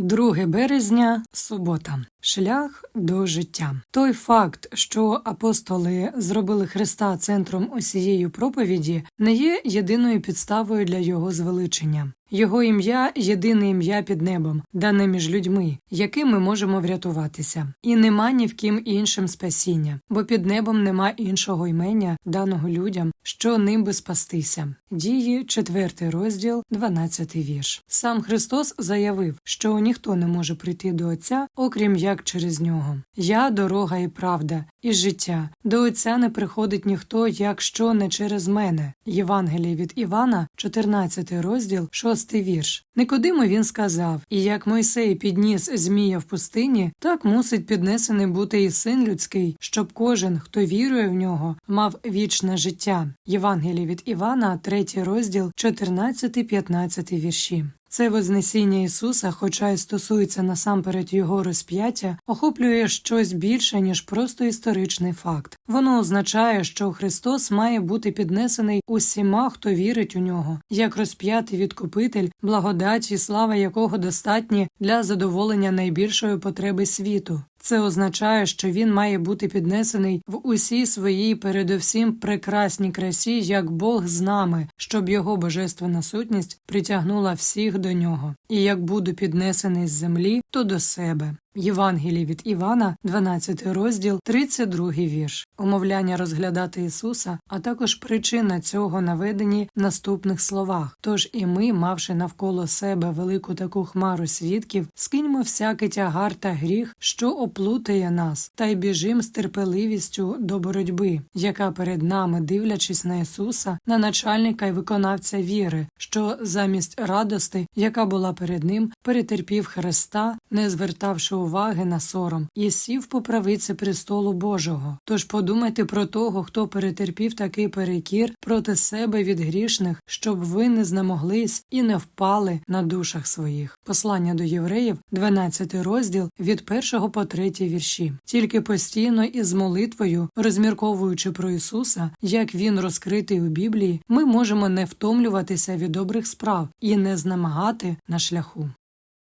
2 березня, субота. Шлях до життя. Той факт, що апостоли зробили Христа центром усієї проповіді, не є єдиною підставою для його звеличення. Його ім'я єдине ім'я під небом, дане між людьми, яким ми можемо врятуватися, і нема ні в ким іншим спасіння, бо під небом нема іншого імення, даного людям, що ним би спастися. Дії, 4 розділ, 12 вірш. Сам Христос заявив, що ніхто не може прийти до Отця, окрім як через нього. Я дорога і правда, і життя. До Отця не приходить ніхто, якщо не через мене. Євангеліє від Івана, 14 розділ, 6 вірш. Никодиму він сказав: І як Мойсей підніс змія в пустині, так мусить піднесений бути і син людський, щоб кожен, хто вірує в нього, мав вічне життя. Євангеліє від Івана, 3 розділ, 14-15 вірші. Це Вознесіння Ісуса, хоча й стосується насамперед Його розп'яття, охоплює щось більше, ніж просто історичний факт. Воно означає, що Христос має бути піднесений усіма, хто вірить у нього, як розп'ятий відкупитель, благодать і слава якого достатні для задоволення найбільшої потреби світу. Це означає, що він має бути піднесений в усій своїй, передовсім прекрасній красі, як Бог з нами, щоб його божественна сутність притягнула всіх до нього, і як буду піднесений з землі, то до себе. Євангелій від Івана, 12 розділ, 32 вірш. Умовляння розглядати Ісуса, а також причина цього наведені в наступних словах. Тож і ми, мавши навколо себе велику таку хмару свідків, скиньмо всякий тягар та гріх, що оплутає нас, та й біжим з терпеливістю до боротьби, яка перед нами, дивлячись на Ісуса, на начальника й виконавця віри, що замість радости, яка була перед ним, перетерпів Христа, не звертавши уваги на сором, і сів по правиці престолу Божого. Тож подумайте про того, хто перетерпів такий перекір проти себе від грішних, щоб ви не знемоглись і не впали на душах своїх. Послання до євреїв, 12 розділ від 1 по 3 вірші. Тільки постійно і з молитвою, розмірковуючи про Ісуса, як він розкритий у Біблії, ми можемо не втомлюватися від добрих справ і не знемагати на шляху.